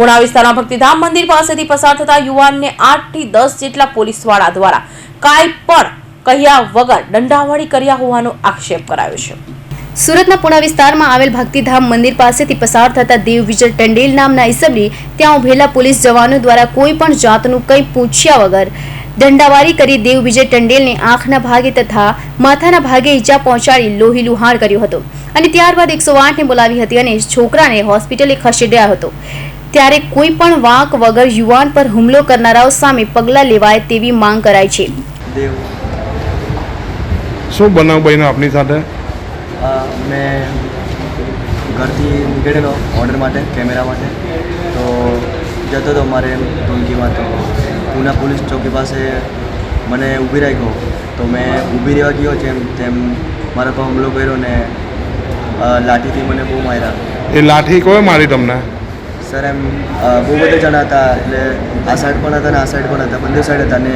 પુણા વિસ્તારમાં ભક્તિધામ મંદિર પાસેથી પસાર થતા યુવાનને આઠથી દસ જેટલા પોલીસવાળા દ્વારા કાંઈ પણ કહ્યા વગર દંડાવાળી કર્યા હોવાનો આક્ષેપ કરાયો છે. સુરતના પુણા વિસ્તારમાં આવેલ ભક્તિધામ મંદિર પાસેથી પસાર થતા દેવ વિજય ટંડેલ નામના ઈસમને ત્યાં ઉભેલા પોલીસ જવાનો દ્વારા કોઈ પણ જાતનું કંઈ પૂછ્યા વગર દંડાવારી કરી દેવ વિજય ટંડેલને આંખના ભાગે તથા માથાના ભાગે ઈજા પહોંચાડી લોહી લુહાણ કર્યો હતો. અને ત્યારબાદ એકસો આઠને બોલાવી હતી અને છોકરાને હોસ્પિટલે ખસેડ્યા હતો. ત્યારે કોઈ પણ વાંક વગર યુવાન પર હુમલો કરનારાઓ સામે પગલાં લેવાય તેવી માંગ કરાઈ છે. શું બનાવ બહેનો આપની સાથે? મેં ઘરથી નીકળેલો ઓર્ડર માટે કેમેરા માટે. તો જતો હતો મારે એમ ટૂંકીમાં તો પૂના પોલીસ ચોકી પાસે મને ઊભી રાખ્યો તો મેં ઊભી રહેવા ગયો જેમ તેમ મારા પર હુમલો કર્યો ને લાઠીથી મને બહુ માર્યા. એ લાઠી કોઈ મારી તમને? સર એમ બહુ બધા જણા હતા, એટલે આ સાઈડ પણ હતા ને આ સાઈડ પણ હતા. બંને સાઈડ હતા ને